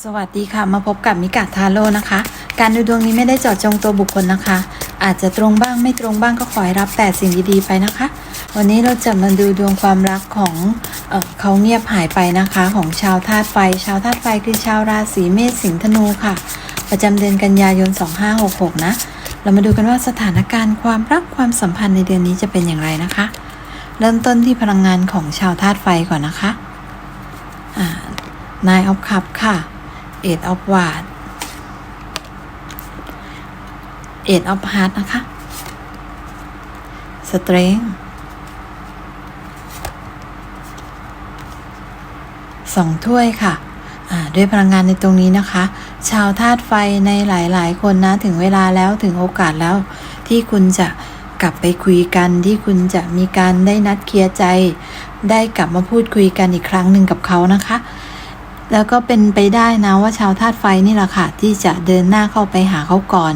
สวัสดีค่ะ มาพบกับมิกาทาโร่นะคะ การดูดวงนี้ไม่ได้เจาะจงตัวบุคคลนะคะ อาจจะตรงบ้างไม่ตรงบ้างก็ขอให้รับแต่สิ่งดีๆไปนะคะ วันนี้เราจะมาดูดวงความรักของเออเขาเงียบหายไปนะคะ ของชาวธาตุไฟ ชาวธาตุไฟคือชาวราศีเมษสิงห์ธนูค่ะ ประจำเดือนกันยายน 2566 นะ เรามาดูกันว่าสถานการณ์ความรักความสัมพันธ์ในเดือนนี้จะเป็นอย่างไรนะคะ เริ่มต้นที่พลังงานของชาวธาตุไฟก่อนนะคะนายออฟคัพค่ะ เอ็ดออฟวาดเอ็ดออฟฮาร์ดนะคะสเตรงสองถ้วยค่ะด้วยพลังงานในตรงนี้นะคะ ชาวธาตุไฟในหลาย ๆ คนนะ ถึงเวลาแล้วถึงโอกาสแล้ว ที่คุณจะกลับไปคุยกัน ที่คุณจะมีการได้นัดเคลียร์ใจ ได้กลับมาพูดคุยกันอีกครั้งหนึ่งกับเขานะคะ แล้วก็เป็นไปได้นะว่าชาวธาตุไฟนี่แหละค่ะ ที่จะเดินหน้าเข้าไปหาเขาก่อน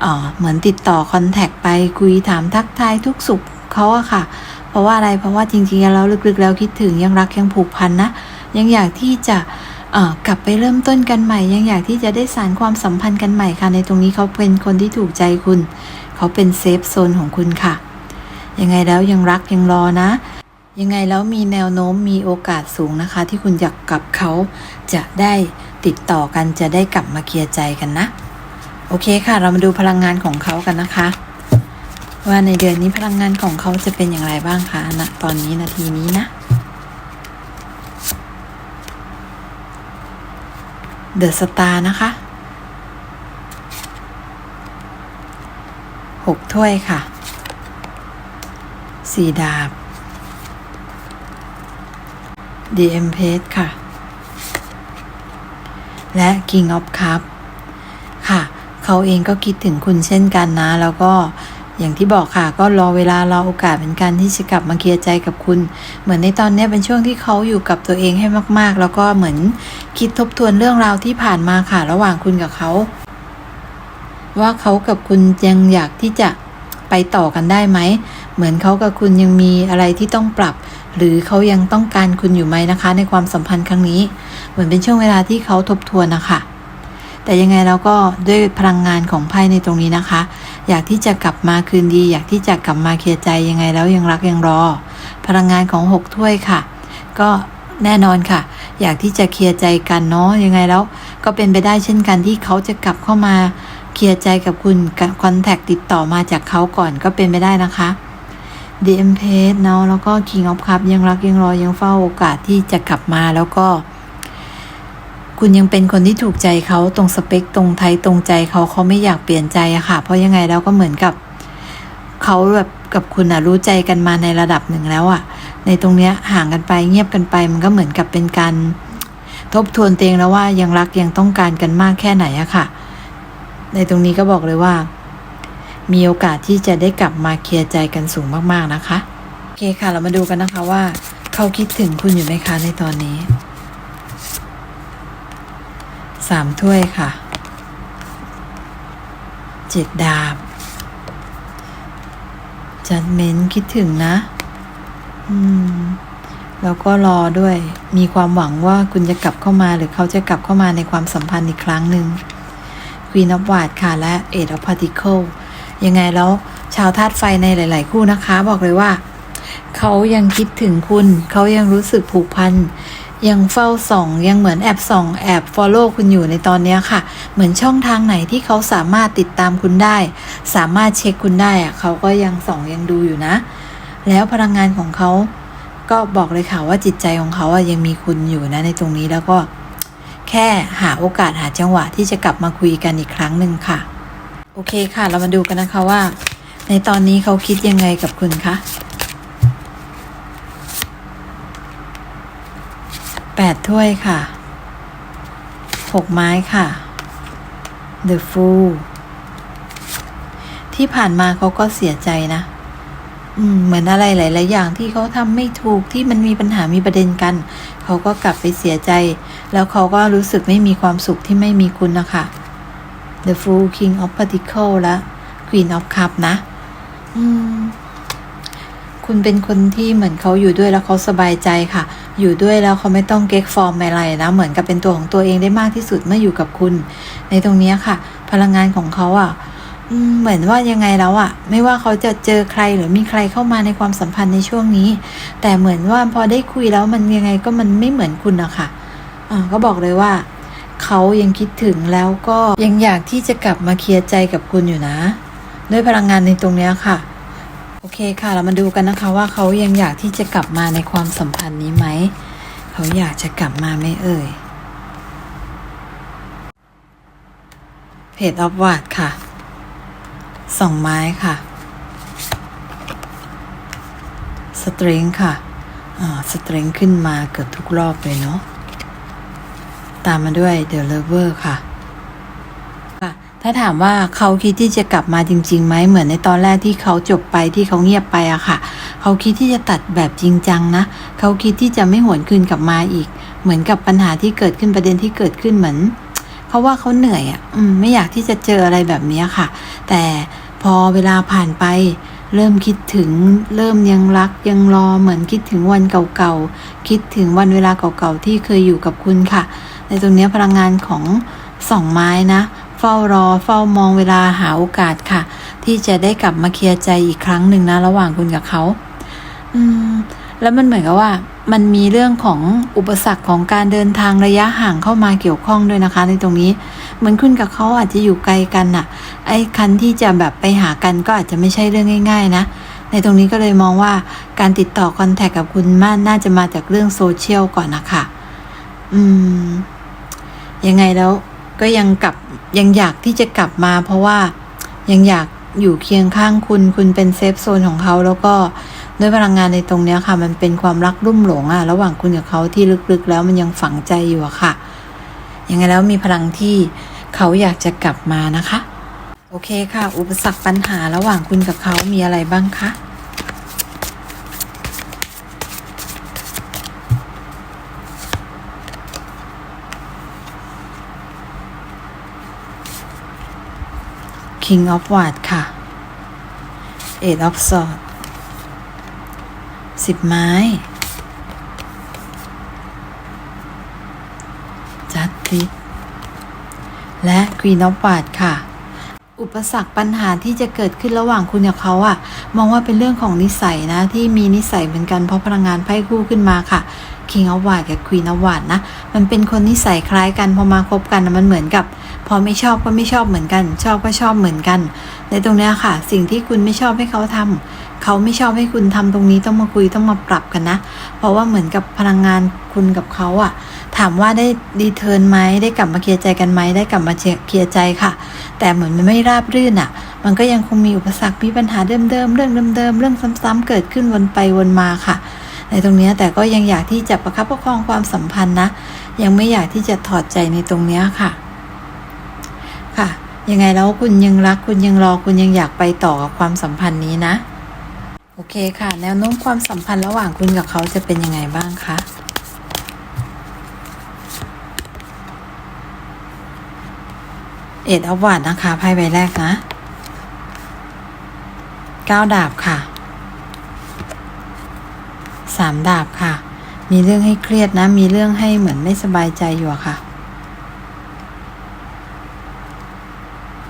เออเหมือนติดต่อคอนแทคไปคุยถามทักทายทุกสุขเขาอะค่ะ เพราะว่าอะไรเพราะว่าจริงๆแล้วลึกๆ แล้วคิดถึงยังรักยังผูกพันนะ ยังอยากที่จะกลับไปเริ่มต้นกันใหม่ ยังอยากที่จะได้สานความสัมพันธ์กันใหม่ค่ะ ในตรงนี้เขาเป็นคนที่ถูกใจคุณ เขาเป็นเซฟโซนของคุณค่ะ ยังไงแล้วยังรักยังรอนะ ยังไงแล้วมีแนวโน้มมีโอกาสสูงนะคะ ที่คุณอยากกับเขาจะได้ติดต่อกันจะได้กลับมาเคลียร์ใจกันนะ โอเคค่ะ เรามาดูพลังงานของเขากันนะคะ ว่าในเดือนนี้พลังงานของเขาจะเป็นอย่างไรบ้างคะณตอนนี้นาทีนี้นะ เดอะสตาร์นะคะหกถ้วยค่ะสี่ดาบ The Empress ค่ะ และ King of Cup ค่ะ เขาเองก็คิดถึงคุณเช่นกันนะ แล้วก็อย่างที่บอกค่ะ ก็รอเวลารอโอกาสเหมือนกันที่จะกลับมาเคลียร์ใจกับคุณ เหมือนในตอนนี้เป็นช่วงที่เขาอยู่กับตัวเองให้มาก ๆ แล้วก็เหมือนคิดทบทวนเรื่องราวที่ผ่านมาค่ะ ระหว่างคุณกับเขา ว่าเขากับคุณยังอยากที่จะไปต่อกันได้ไหม เหมือนเขากับคุณยังมีอะไรที่ต้องปรับ หรือเขายังต้องการคุณอยู่ไหมนะคะ ในความสัมพันธ์ครั้งนี้ เหมือนเป็นช่วงเวลาที่เขาทบทวนนะคะแต่ยังไงเราก็ด้วยพลังงานของไพ่ในตรงนี้นะคะ อยากที่จะกลับมาคืนดี อยากที่จะกลับมาเคลียร์ใจยังไงแล้วยังรักยังรอ พลังงานของหกถ้วยค่ะ ก็แน่นอนค่ะ อยากที่จะเคลียร์ใจกันเนาะยังไงแล้ว ก็เป็นไปได้เช่นกันที่เขาจะกลับเข้ามาเคลียร์ใจกับคุณคอนแทคติดต่อมาจากเขาก่อนก็เป็นไปได้นะคะ The e m p เนาะแล้วก็ King of Cup ยังรักยังรอยังเฝ้าโอกาสที่จะกลับมาแล้วก็ คุณยังเป็นคนที่ถูกใจเขาตรงสเปคตรงไทยตรงใจเขาเขาไม่อยากเปลี่ยนใจอะค่ะ เพราะยังไงแล้วก็เหมือนกับเขาแบบกับคุณอะรู้ใจกันมาในระดับหนึ่งแล้วอะในตรงเนี้ยห่างกันไปเงียบกันไป มันก็เหมือนกับเป็นการทบทวนเตวเองแล้วว่ายังรักยังต้องการกันมากแค่ไหนอะค่ะ ในตรงนี้ก็บอกเลยว่า มีโอกาสที่จะได้กลับมาเคลียร์ใจกันสูงมากๆนะคะ โอเคค่ะเรามาดูกันนะคะว่า เขาคิดถึงคุณอยู่ไหมคะในตอนนี้สามถ้วยค่ะเจ็ดดาบจัดเมนคิดถึงนะ อืม แล้วก็รอด้วย มีความหวังว่าคุณจะกลับเข้ามาหรือเขาจะกลับเข้ามาในความสัมพันธ์อีกครั้งหนึ่ง Queen of w a r d ค่ะและ Eight of Particle ยังไงแล้วชาวธาตุไฟในหลาย ๆ คู่นะคะ บอกเลยว่า เขายังคิดถึงคุณ เขายังรู้สึกผูกพันยังเฝ้าส่อง ยังเหมือนแอบส่อง แอบ follow คุณอยู่ในตอนนี้ค่ะ เหมือนช่องทางไหนที่เขาสามารถติดตามคุณได้ สามารถเช็คคุณได้อะเขาก็ยังส่องยังดูอยู่นะ แล้วพลังงานของเขาก็บอกเลยค่ะว่าจิตใจของเขาอะยังมีคุณอยู่นะในตรงนี้แล้วก็ แค่หาโอกาสหาจังหวะที่จะกลับมาคุยกันอีกครั้งหนึ่งค่ะ โอเคค่ะ เรามาดูกันนะคะว่า ในตอนนี้เขาคิดยังไงกับคุณคะแปดถ้วยค่ะหกไม้ค่ะ The Fool ที่ผ่านมาเขาก็เสียใจนะอืมเหมือนอะไรหลายๆอย่างที่เขาทำไม่ถูกที่มันมีปัญหามีประเด็นกัน เขาก็กลับไปเสียใจ แล้วเขาก็รู้สึกไม่มีความสุขที่ไม่มีคุณนะคะ The Fool King of Particle และ Queen of Cup นะ อืม คุณเป็นคนที่เหมือนเขาอยู่ด้วยแล้วเขาสบายใจค่ะ อยู่ด้วยแล้วเขาไม่ต้องเก๊กฟอร์มอะไรนะ เหมือนกับเป็นตัวของตัวเองได้มากที่สุดเมื่ออยู่กับคุณ ในตรงนี้ค่ะ พลังงานของเขาอะเหมือนว่ายังไงแล้วอะไม่ว่าเขาจะเจอใครหรือมีใครเข้ามาในความสัมพันธ์ในช่วงนี้ แต่เหมือนว่าพอได้คุยแล้วมันยังไงก็มันไม่เหมือนคุณอะค่ะอ่าก็บอกเลยว่า เขายังคิดถึงแล้วก็ยังอยากที่จะกลับมาเคลียร์ใจกับคุณอยู่นะ ด้วยพลังงานในตรงนี้ค่ะ โอเคค่ะ เรามาดูกันนะคะว่าเขายังอยากที่จะกลับมาในความสัมพันธ์นี้ไหม เขาอยากจะกลับมาไหมเอ่ยเพจออฟวาดค่ะสองไม้ค่ะ สตริงค่ะ อ่า สตริงขึ้นมาเกือบทุกรอบเลยเนาะ ตามมาด้วยเดอะเลเวอร์ค่ะค่ะถ้าถามว่าเขาคิดที่จะกลับมาจริงๆไหมเหมือนในตอนแรกที่เขาจบไปที่เขาเงียบไปอะค่ะ เขาคิดที่จะตัดแบบจริงจังนะ เขาคิดที่จะไม่หวนคืนกลับมาอีก เหมือนกับปัญหาที่เกิดขึ้นประเด็นที่เกิดขึ้นเหมือนเขาว่าเขาเหนื่อยอะ่ะอืมไม่อยากที่จะเจออะไรแบบนี้ค่ะ แต่พอเวลาผ่านไป เริ่มคิดถึงเริ่มยังรักยังรอเหมือนคิดถึงวันเก่าๆคิดถึงวันเวลาเก่าๆที่เคยอยู่กับคุณค่ะ ในตรงนี้พลังงานของสองไม้นะ เฝ้ารอเฝ้ามองเวลาหาโอกาสค่ะ ที่จะได้กลับมาเคลียร์ใจอีกครั้งหนึ่งนะ ระหว่างคุณกับเขาอืมแล้วมันเหมือนกับว่า มันมีเรื่องของอุปสรรคของการเดินทางระยะห่างเข้ามาเกี่ยวข้องด้วยนะคะ ในตรงนี้เหมือนคุณกับเขาอาจจะอยู่ไกลกันน่ะ ไอ้คันที่จะแบบไปหากันก็อาจจะไม่ใช่เรื่องง่าย ๆ นะ ในตรงนี้ก็เลยมองว่าการติดต่อคอนแทคกับคุณม่านน่าจะมาจากเรื่องโซเชียลก่อนนะคะอืม ยังไงแล้วก็ยังกลับยังอยากที่จะกลับมา เพราะว่ายังอยากอยู่เคียงข้างคุณ คุณเป็นเซฟโซนของเขาแล้วก็ด้วยพลังงานในตรงนี้ค่ะ มันเป็นความรักรุ่มหลงอะระหว่างคุณกับเขาที่ลึกๆ แล้วมันยังฝังใจอยู่อะค่ะ ยังไงแล้วมีพลังที่เขาอยากจะกลับมานะคะ โอเคค่ะ อุปสรรคปัญหาระหว่างคุณกับเขามีอะไรบ้างคะ King of w a d ค่ะ Eight of Swords สิบไม้ Justice และ Queen of w a d ค่ะ อุปสรรคปัญหาที่จะเกิดขึ้นระหว่างคุณกับเขาอะมองว่าเป็นเรื่องของนิสัยนะ ที่มีนิสัยเหมือนกันเพราะพลังงานไพ่คู่ขึ้นมาค่ะ King of w a d กับ Queen of w a d นะ มันเป็นคนนิสัยคล้ายกันพอมาคบกันมันเหมือนกับ พอไม่ชอบก็ไม่ชอบเหมือนกัน ชอบก็ชอบเหมือนกัน ในตรงนี้ค่ะ สิ่งที่คุณไม่ชอบให้เขาทำเขาไม่ชอบให้คุณทำตรงนี้ต้องมาคุยต้องมาปรับกันนะ เพราะว่าเหมือนกับพลังงานคุณกับเขาอะ ถามว่าได้ดีเทิร์นไหมได้กลับมาเคลียร์ใจกันไหมได้กลับมาเคลียร์ใจค่ะ แต่เหมือนมันไม่ราบรื่นอะมันก็ยังคงมีอุปสรรคมีปัญหาเดิมๆเรื่องเดิมๆเรื่องซ้ำๆเกิดขึ้นวนไปวนมาค่ะ ในตรงนี้แต่ก็ยังอยากที่จะประคับประคองความสัมพันธ์นะ ยังไม่อยากที่จะถอดใจในตรงนี้ค่ะ ค่ะยังไงแล้วคุณยังรักคุณยังรอคุณยังอยากไปต่อกับความสัมพันธ์นี้นะ โอเคค่ะ แนวโน้มความสัมพันธ์ระหว่างคุณกับเขาจะเป็นยังไงบ้างคะ เอ็ดอฟวาดนะคะไพ่ใบแรกนะเก้าดาบค่ะสามดาบค่ะ มีเรื่องให้เครียดนะ มีเรื่องให้เหมือนไม่สบายใจอยู่ค่ะ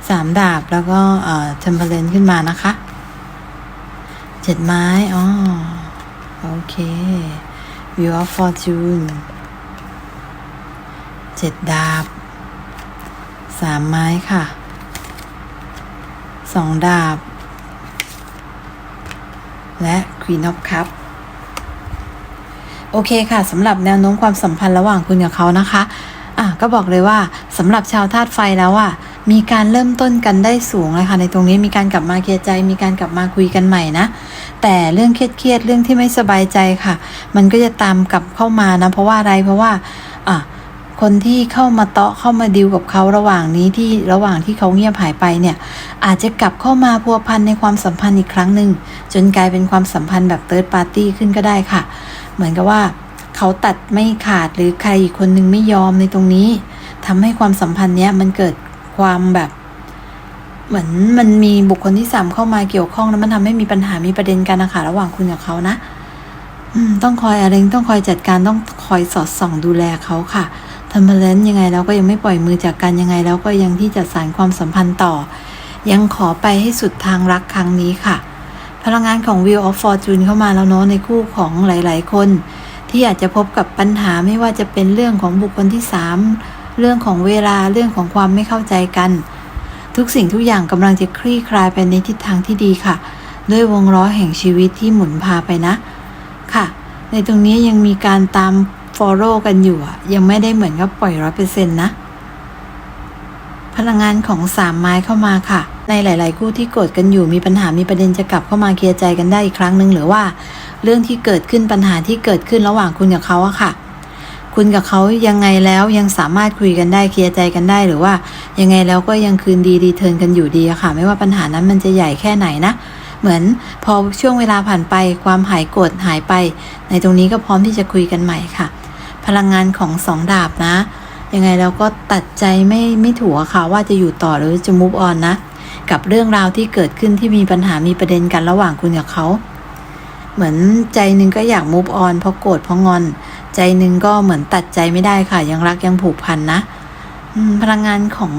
สามดาบแล้วก็เอ่อเทมเพลนขึ้นมานะคะเจ็ดไม้อ๋อโอเค View of Fortune เจ็ดดาบ สามไม้ค่ะสองดาบ และ Queen of Cup โอเคค่ะสำหรับแนวโน้มความสัมพันธ์ระหว่างคุณกับเขานะคะอะก็บอกเลยว่าสำหรับชาวธาตุไฟแล้วอะมีการเริ่มต้นกันได้สูงเลยค่ะในตรงนี้มีการกลับมาเคลียร์ใจ มีการกลับมาคุยกันใหม่นะ แต่เรื่องเครียดๆเรื่องที่ไม่สบายใจค่ะ มันก็จะตามกลับเข้ามานะ เพราะว่าอะไรเพราะว่าอะ คนที่เข้ามาเตาะเข้ามาดิวกับเขาระหว่างนี้ที่ระหว่างที่เขาเงียบหายไปเนี่ย อาจจะกลับเข้ามาพัวพันในความสัมพันธ์อีกครั้งหนึ่งจนกลายเป็นความสัมพันธ์แบบเติร์ดปาร์ตี้ขึ้นก็ได้ค่ะ เหมือนกับว่าเขาตัดไม่ขาดหรือใครอีกคนนึงไม่ยอมในตรงนี้ทำให้ความสัมพันธ์เนี้ยมันเกิดความแบบเหมือนมันมีบุคคลที่สามเข้ามาเกี่ยวข้องแล้วมันทำให้มีปัญหามีประเด็นกันนะคะระหว่างคุณกับเขานะ อืม ต้องคอยอะไรต้องคอยจัดการต้องคอยสอดส่องดูแลเขาค่ะ ทำมาแล้วยังไงแล้วก็ยังไม่ปล่อยมือจากกันยังไงแล้วก็ยังที่จะสานความสัมพันธ์ต่อ ยังขอไปให้สุดทางรักครั้งนี้ค่ะ พลังงานของ Wheel of Fortune เข้ามาแล้วเนาะในคู่ของหลาย ๆ คน ที่อาจจะพบกับปัญหาไม่ว่าจะเป็นเรื่องของบุคคลที่สามเรื่องของเวลาเรื่องของความไม่เข้าใจกัน ทุกสิ่งทุกอย่างกำลังจะคลี่คลายไปในทิศทางที่ดีค่ะ ด้วยวงล้อแห่งชีวิตที่หมุนพาไปนะค่ะ ในตรงนี้ยังมีการตาม follow กันอยู่อะยังไม่ได้เหมือนกับปล่อยร้อยเปอร์เซ็นต์นะ พลังงานของสามไม้เข้ามาค่ะ ในหลาย ๆ คู่ที่โกรธกันอยู่มีปัญหามีประเด็นจะกลับเข้ามาเคลียร์ใจกันได้อีกครั้งหนึ่งหรือว่า เรื่องที่เกิดขึ้นปัญหาที่เกิดขึ้นระหว่างคุณกับเขาอะค่ะ คุณกับเขายังไงแล้วยังสามารถคุยกันได้เคลียร์ใจกันได้หรือว่า ยังไงแล้วก็ยังคืนดีรีเทิร์นกันอยู่ดีอะค่ะ ไม่ว่าปัญหานั้นมันจะใหญ่แค่ไหนนะเหมือนพอช่วงเวลาผ่านไปความหายโกรธหายไป ในตรงนี้ก็พร้อมที่จะคุยกันใหม่ค่ะ พลังงานของสองดาบนะ ยังไงเราก็ตัดใจไม่ไม่ถูกอะค่ะว่าจะอยู่ต่อหรือจะ move on นะ กับเรื่องราวที่เกิดขึ้นที่มีปัญหามีประเด็นกันระหว่างคุณกับเขา เหมือนใจหนึ่งก็อยาก move on เพราะโกรธเพราะงอน ใจหนึ่งก็เหมือนตัดใจไม่ได้ค่ะ ยังรักยังผูกพันนะพลังงานของ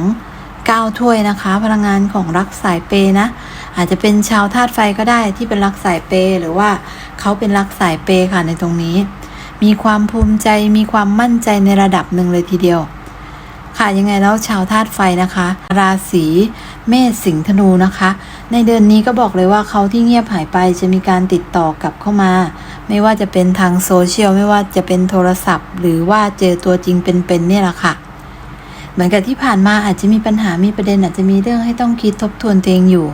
ก้าวถ้วยนะคะ พลังงานของรักสายเปย์นะ อาจจะเป็นชาวธาตุไฟก็ได้ที่เป็นรักสายเปย์หรือว่าเขาเป็นรักสายเปย์ค่ะในตรงนี้ มีความภูมิใจมีความมั่นใจในระดับหนึ่งเลยทีเดียว ค่ะยังไงแล้วชาวธาตุไฟนะคะ ราศีเมษสิงห์ธนูนะคะ ในเดือนนี้ก็บอกเลยว่าเขาที่เงียบหายไปจะมีการติดต่อกลับเข้ามา ไม่ว่าจะเป็นทางโซเชียลไม่ว่าจะเป็นโทรศัพท์ หรือว่าเจอตัวจริงเป็นๆเนี่ยแหละค่ะเหมือนกับที่ผ่านมาอาจจะมีปัญหามีประเด็นอาจจะมีเรื่องให้ต้องคิดทบทวนตัวเองอยู่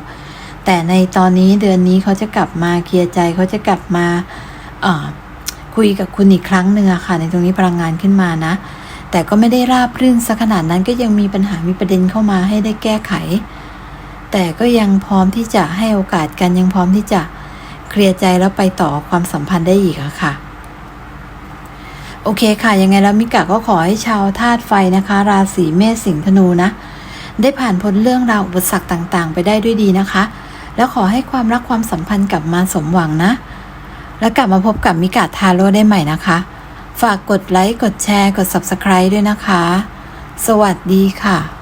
แต่ในตอนนี้เดือนนี้เขาจะกลับมาเคลียร์ใจเขาจะกลับมาอ่อ คุยกับคุณอีกครั้งหนึ่งอะค่ะ ในตรงนี้พลังงานขึ้นมานะ แต่ก็ไม่ได้ราบรื่นสักขนาดนั้นก็ยังมีปัญหามีประเด็นเข้ามาให้ได้แก้ไข แต่ก็ยังพร้อมที่จะให้โอกาสกันยังพร้อมที่จะเคลียร์ใจแล้วไปต่อความสัมพันธ์ได้อีกอะค่ะโอเคค่ะ ยังไงแล้วมิกะก็ขอให้ชาวธาตุไฟนะคะ ราศีเมษสิงห์ธนูนะ ได้ผ่านพ้นเรื่องราวอุปสรรคต่างๆ ไปได้ด้วยดีนะคะ แล้วขอให้ความรักความสัมพันธ์กลับมาสมหวังนะ แล้วกลับมาพบกับมิกาทาโร่ได้ใหม่นะคะ ฝากกดไลค์ กดแชร์ กด Subscribe ด้วยนะคะ สวัสดีค่ะ